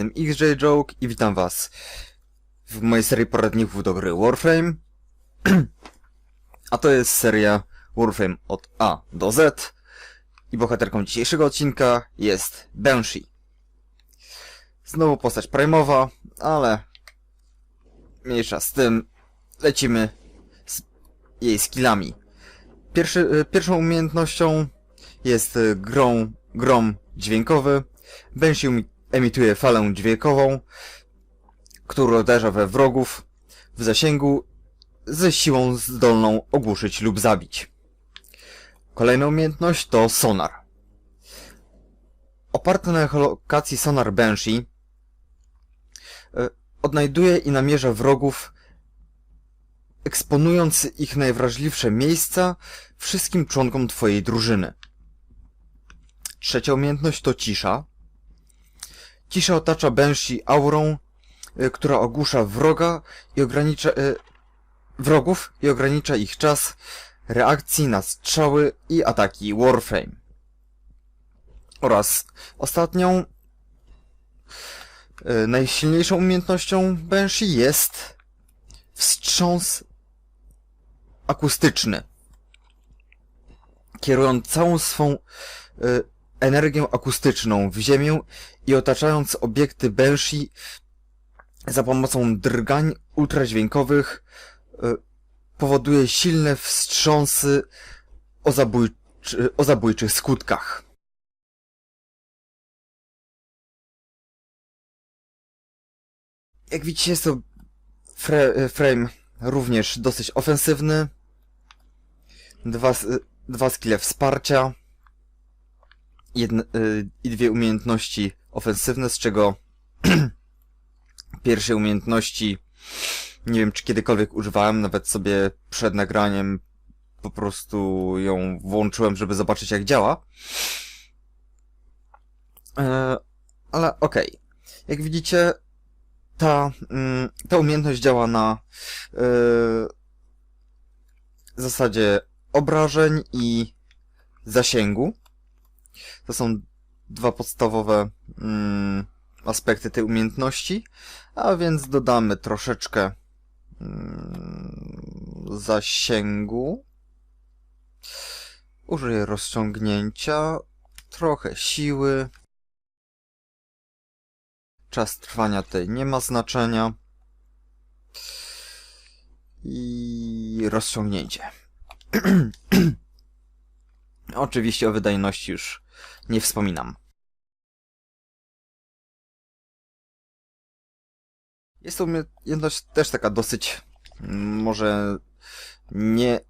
Jestem XJ Joke i witam was w mojej serii poradników do gry Warframe. A to jest seria Warframe od A do Z i bohaterką dzisiejszego odcinka jest Banshee. Znowu postać prime'owa, ale mniejsza z tym, lecimy z jej skillami. Pierwszy, y, pierwszą umiejętnością jest y, grą, grom dźwiękowy. Banshee umi- emituje falę dźwiękową, która uderza we wrogów w zasięgu ze siłą zdolną ogłuszyć lub zabić. Kolejna umiejętność to sonar. Oparty na echolokacji sonar Banshee e, odnajduje i namierza wrogów, eksponując ich najwrażliwsze miejsca wszystkim członkom twojej drużyny. Trzecia umiejętność to cisza. Cisza otacza Banshee aurą, y, która ogłusza wroga i ogranicza y, wrogów i ogranicza ich czas reakcji na strzały i ataki Warframe. Oraz ostatnią y, najsilniejszą umiejętnością Banshee jest wstrząs akustyczny. Kierując całą swą energię akustyczną w ziemię i otaczając obiekty Banshee za pomocą drgań ultradźwiękowych y, powoduje silne wstrząsy o, zabójczy, o zabójczych skutkach. Jak widzicie jest to fre, frame również dosyć ofensywny. Dwa, s- dwa skille wsparcia jedne, y, i dwie umiejętności ofensywne, z czego pierwszej umiejętności nie wiem, czy kiedykolwiek używałem, nawet sobie przed nagraniem po prostu ją włączyłem, żeby zobaczyć jak działa. E, ale okej. Jak widzicie, ta, mm, ta umiejętność działa na e, zasadzie obrażeń i zasięgu. To są dwa podstawowe mm, aspekty tej umiejętności, a więc dodamy troszeczkę mm, zasięgu. Użyję rozciągnięcia, trochę siły. Czas trwania tutaj nie ma znaczenia. I rozciągnięcie. Oczywiście o wydajności już nie wspominam. Jest to umiejętność też taka dosyć, mm, może nie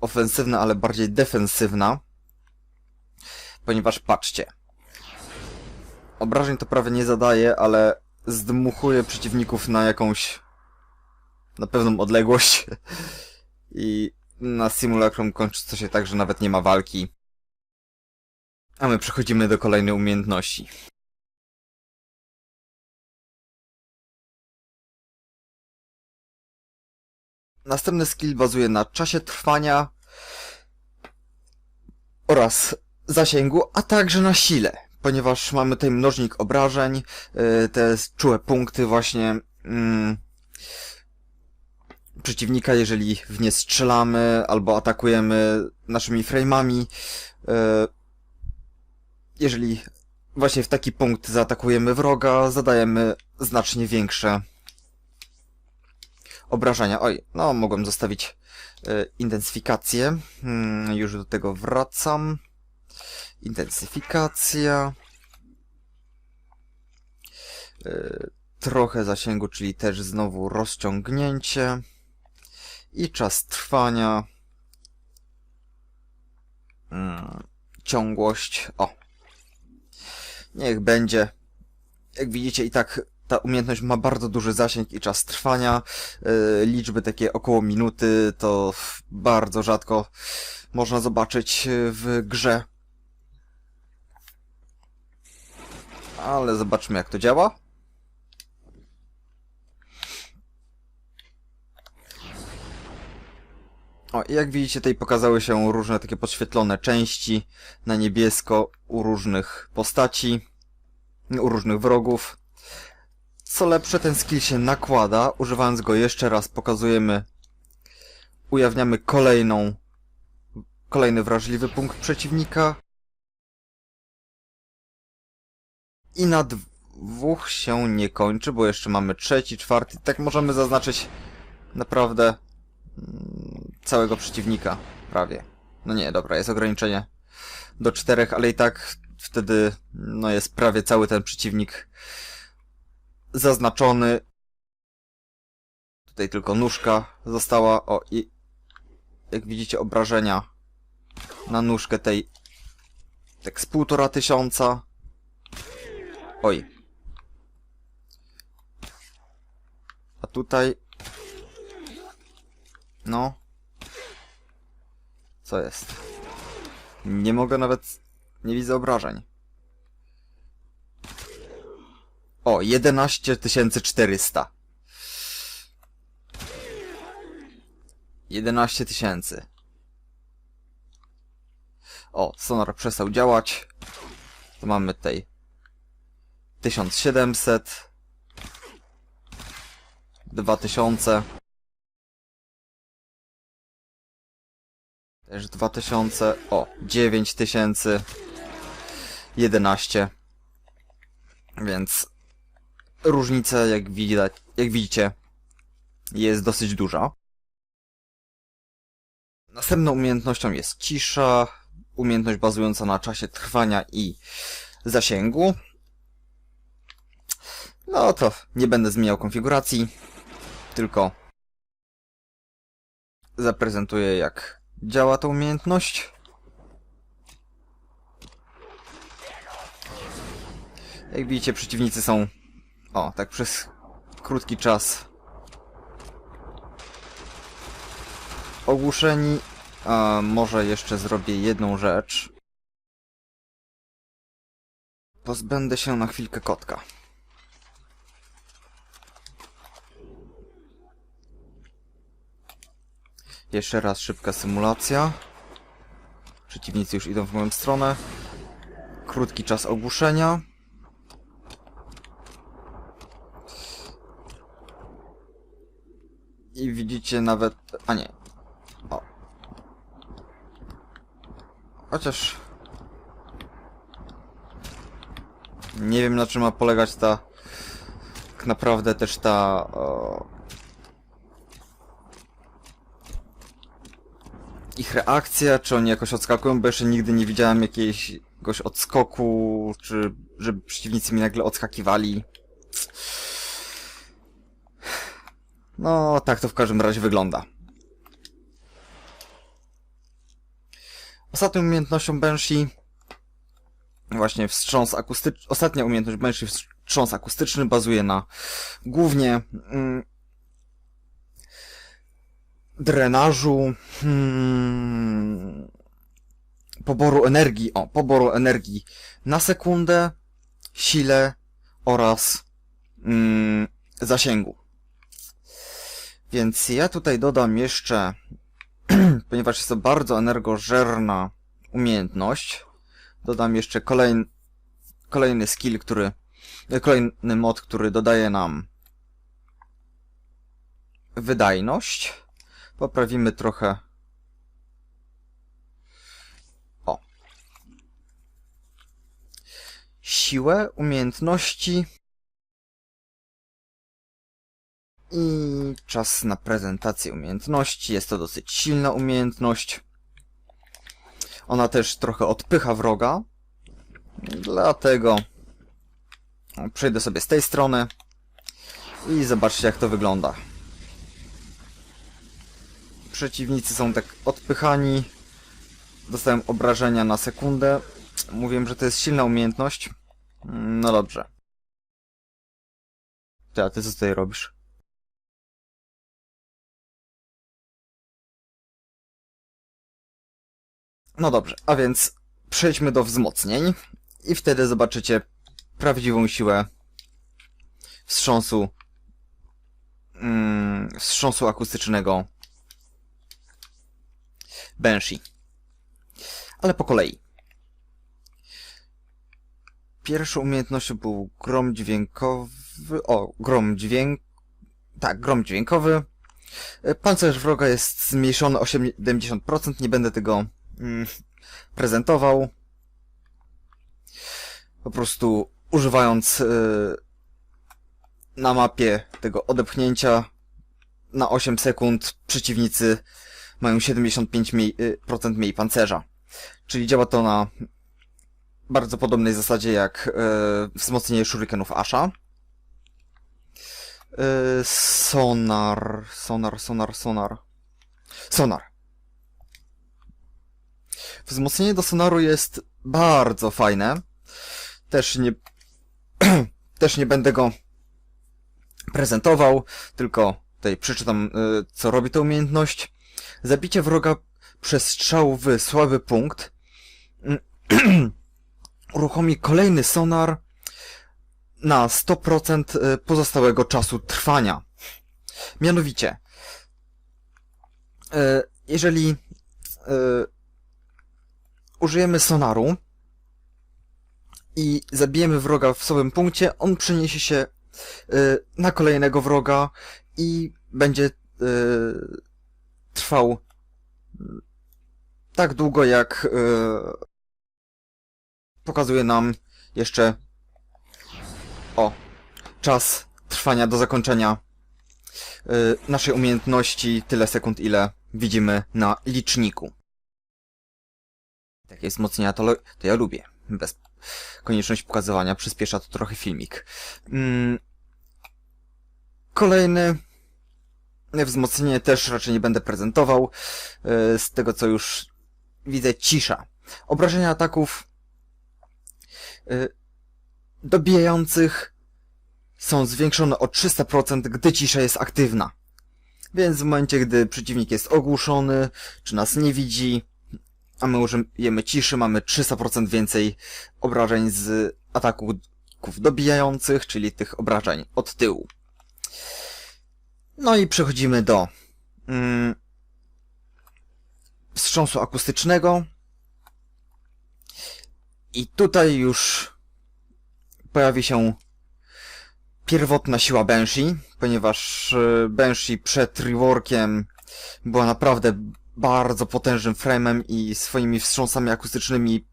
ofensywna, ale bardziej defensywna. Ponieważ patrzcie. Obrażeń to prawie nie zadaje, ale zdmuchuje przeciwników na jakąś, na pewną odległość. I na simulacrum kończy się tak, że nawet nie ma walki. A my przechodzimy do kolejnej umiejętności. Następny skill bazuje na czasie trwania oraz zasięgu, a także na sile, ponieważ mamy tutaj mnożnik obrażeń, yy, te czułe punkty właśnie mm, przeciwnika, jeżeli w nie strzelamy albo atakujemy naszymi frame'ami. Yy, jeżeli właśnie w taki punkt zaatakujemy wroga, zadajemy znacznie większe obrażenia. Oj, no mogłem zostawić e, intensyfikację. Hmm, już do tego wracam. Intensyfikacja. E, trochę zasięgu, czyli też znowu rozciągnięcie. I czas trwania. Hmm, ciągłość. O. Niech będzie. Jak widzicie i tak ta umiejętność ma bardzo duży zasięg i czas trwania. Yy, liczby takie około minuty to bardzo rzadko można zobaczyć w grze. Ale zobaczmy jak to działa. O, jak widzicie, tutaj pokazały się różne takie podświetlone części na niebiesko u różnych postaci. u różnych wrogów. Co lepsze, ten skill się nakłada. Używając go jeszcze raz pokazujemy, ujawniamy kolejną, kolejny wrażliwy punkt przeciwnika. I na dwóch się nie kończy, bo jeszcze mamy trzeci, czwarty. Tak możemy zaznaczyć naprawdę mm, całego przeciwnika, prawie. No nie, dobra, jest ograniczenie do czterech, ale i tak wtedy no jest prawie cały ten przeciwnik zaznaczony. Tutaj tylko nóżka została. O, i jak widzicie obrażenia na nóżkę tej tak z półtora tysiąca. Oj. A tutaj no. Co jest? Nie mogę nawet... Nie widzę obrażeń. O, 11 400. 11 tysięcy. O, sonar przestał działać. To mamy tutaj 1700. 2000. Też 2000. O, 9000. 11. Więc różnica, jak, widać, jak widzicie, jest dosyć duża. Następną umiejętnością jest cisza, umiejętność bazująca na czasie trwania i zasięgu. No to nie będę zmieniał konfiguracji, tylko zaprezentuję jak działa ta umiejętność. Jak widzicie, przeciwnicy są, o, tak przez krótki czas ogłuszeni. A może jeszcze zrobię jedną rzecz. Pozbędę się na chwilkę kotka. Jeszcze raz szybka symulacja. Przeciwnicy już idą w moją stronę. Krótki czas ogłuszenia. I widzicie nawet... A nie. O. Chociaż... Nie wiem na czym ma polegać ta... Tak naprawdę też ta... O... Reakcja, czy oni jakoś odskakują, bo jeszcze nigdy nie widziałem jakiegoś odskoku, czy żeby przeciwnicy mi nagle odskakiwali. No, tak to w każdym razie wygląda. Ostatnią umiejętnością Banshee właśnie wstrząs akustyczny, ostatnia umiejętność Banshee wstrząs akustyczny bazuje na głównie mm, drenażu hmm, poboru energii, o, poboru energii na sekundę, sile oraz mm, zasięgu. Więc ja tutaj dodam jeszcze, ponieważ jest to bardzo energożerna umiejętność, dodam jeszcze kolejny, kolejny skill, który, kolejny mod, który dodaje nam wydajność. Poprawimy trochę. O. Siłę, umiejętności I czas na prezentację umiejętności. Jest to dosyć silna umiejętność. Ona też trochę odpycha wroga. Dlatego przejdę sobie z tej strony i zobaczcie jak to wygląda. Przeciwnicy są tak odpychani. Dostają obrażenia na sekundę. Mówiłem, że to jest silna umiejętność. No dobrze. Ty, a ty co tutaj robisz? No dobrze, a więc przejdźmy do wzmocnień i wtedy zobaczycie prawdziwą siłę wstrząsu mm, wstrząsu akustycznego Banshee. Ale po kolei. pierwszą umiejętnością był grom dźwiękowy, o, grom dźwięk, tak, grom dźwiękowy. Pancerz wroga jest zmniejszony o 70%, nie będę tego mm, prezentował. Po prostu używając e, na mapie tego odepchnięcia na 8 sekund przeciwnicy mają 75% mniej, y, mniej pancerza. Czyli działa to na bardzo podobnej zasadzie jak e, wzmocnienie shurikenów Asha. E, sonar, sonar, sonar, sonar. Sonar. Wzmocnienie do sonaru jest bardzo fajne. Też nie, też nie będę go prezentował, tylko tutaj przeczytam, y, co robi ta umiejętność. Zabicie wroga przez strzał w słaby punkt uruchomi kolejny sonar na 100% y, pozostałego czasu trwania. Mianowicie, y, jeżeli y, użyjemy sonaru i zabijemy wroga w słabym punkcie, on przeniesie się na kolejnego wroga i będzie trwał tak długo, jak y, pokazuje nam jeszcze o czas trwania do zakończenia y, naszej umiejętności tyle sekund, ile widzimy na liczniku. Takie wzmocnienia to, to ja lubię. Bez konieczności pokazywania przyspiesza to trochę filmik. Mm. Kolejny wzmocnienie też raczej nie będę prezentował. y, Z tego co już widzę, cisza. Obrażenia ataków y, dobijających są zwiększone o 300%, gdy cisza jest aktywna. Więc w momencie, gdy przeciwnik jest ogłuszony, czy nas nie widzi, a my użyjemy ciszy, mamy 300% więcej obrażeń z ataków dobijających, czyli tych obrażeń od tyłu. No i przechodzimy do mm, wstrząsu akustycznego. I tutaj już pojawi się pierwotna siła Banshee, ponieważ e, Banshee przed reworkiem była naprawdę bardzo potężnym frame'em i swoimi wstrząsami akustycznymi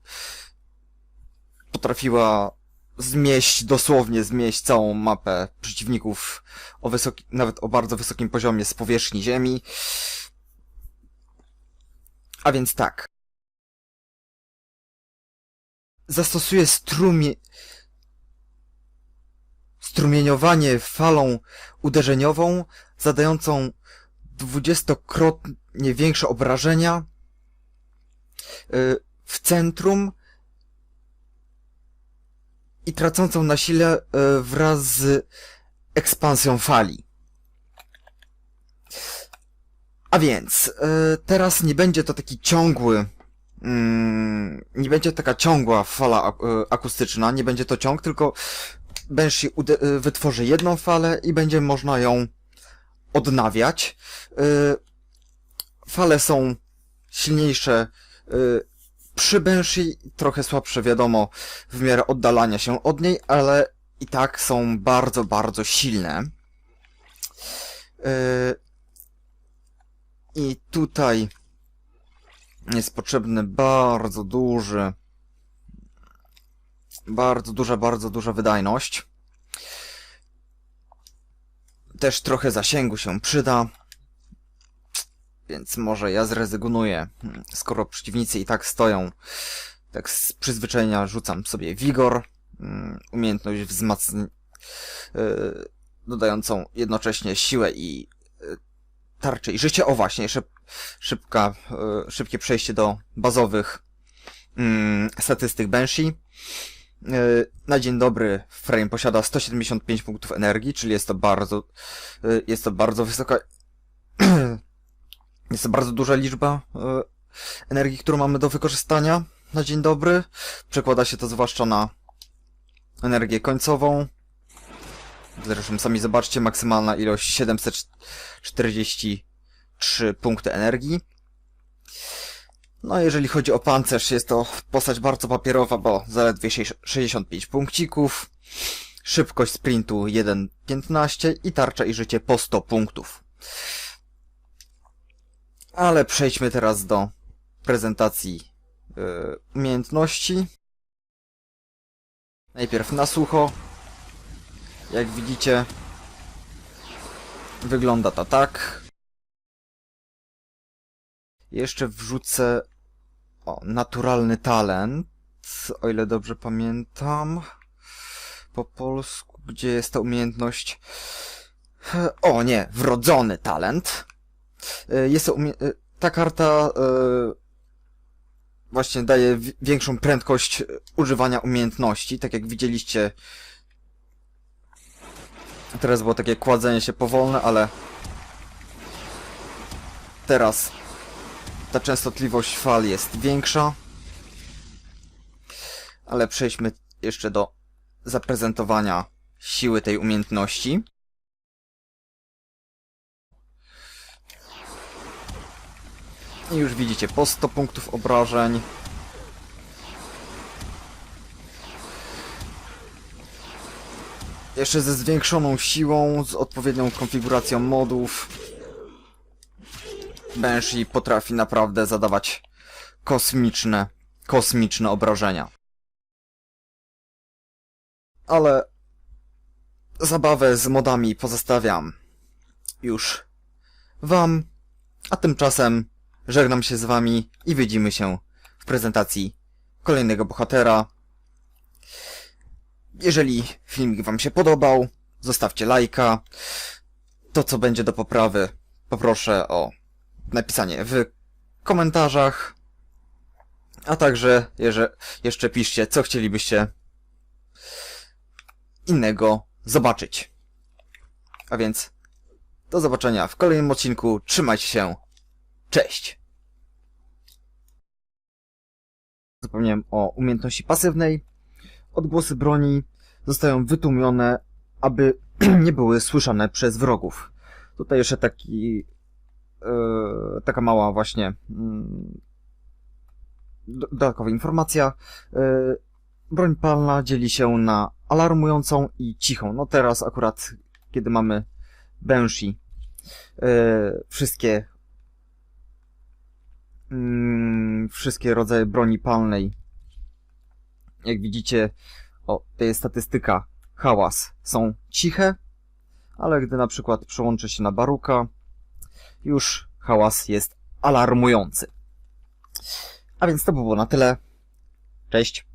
potrafiła zmieść, dosłownie zmieść całą mapę przeciwników o wysoki, nawet o bardzo wysokim poziomie z powierzchni ziemi. A więc tak. Zastosuje strumie... strumieniowanie falą uderzeniową, zadającą dwudziestokrotnie większe obrażenia y, w centrum i tracącą na sile y, wraz z ekspansją fali. A więc, y, teraz nie będzie to taki ciągły, mm, nie będzie taka ciągła fala y, akustyczna, nie będzie to ciąg, tylko Banshee wytworzy jedną falę i będzie można ją odnawiać. Fale są silniejsze przy Banshee, trochę słabsze wiadomo w miarę oddalania się od niej, ale i tak są bardzo, bardzo silne. Y, I tutaj jest potrzebny bardzo duży, bardzo duża, bardzo duża wydajność. Też trochę zasięgu się przyda. Więc może ja zrezygnuję, Hmm, skoro przeciwnicy i tak stoją. Tak z przyzwyczajenia rzucam sobie wigor, mm, umiejętność wzmacn... yy, dodającą jednocześnie siłę i yy, tarczę i życie. O właśnie, szyb... szybka, yy, szybkie przejście do bazowych mm, statystyk Banshee. Na dzień dobry frame posiada 175 punktów energii, czyli jest to bardzo, jest to bardzo wysoka, jest to bardzo duża liczba yy, energii, którą mamy do wykorzystania na dzień dobry. Przekłada się to zwłaszcza na energię końcową. Zresztą sami zobaczcie, maksymalna ilość 743 punkty energii. No, jeżeli chodzi o pancerz, jest to postać bardzo papierowa, bo zaledwie sześć- 65 punkcików, szybkość sprintu 1.15 i tarcza i życie po 100 punktów. Ale przejdźmy teraz do prezentacji yy, umiejętności. Najpierw na sucho. Jak widzicie, wygląda to tak. Jeszcze wrzucę o, naturalny talent, o ile dobrze pamiętam. Po polsku, gdzie jest ta umiejętność? O nie, wrodzony talent. Y, Jest to umie- y, ta karta y, właśnie daje wi- większą prędkość używania umiejętności, tak jak widzieliście. Teraz było takie kładzenie się powolne, ale teraz ta częstotliwość fal jest większa. Ale przejdźmy jeszcze do zaprezentowania siły tej umiejętności. I już widzicie po 100 punktów obrażeń. Jeszcze ze zwiększoną siłą, z odpowiednią konfiguracją modów. Banshee potrafi naprawdę zadawać kosmiczne, kosmiczne obrażenia. Ale zabawę z modami pozostawiam już wam, a tymczasem żegnam się z wami i widzimy się w prezentacji kolejnego bohatera. Jeżeli filmik wam się podobał, zostawcie lajka. To, co będzie do poprawy, poproszę o napisanie w komentarzach. A także jeże, jeszcze piszcie, co chcielibyście innego zobaczyć. A więc do zobaczenia w kolejnym odcinku. Trzymajcie się. Cześć! Zapomniałem o umiejętności pasywnej. Odgłosy broni zostają wytłumione, aby nie były słyszane przez wrogów. Tutaj jeszcze taki e, taka mała właśnie do- dodatkowa informacja. E, broń palna dzieli się na alarmującą i cichą. No teraz akurat, kiedy mamy Banshee, e, wszystkie mm, wszystkie rodzaje broni palnej, jak widzicie, o, to jest statystyka, hałas, są ciche, ale gdy na przykład przełączę się na baruka, już hałas jest alarmujący. A więc to by było na tyle. Cześć.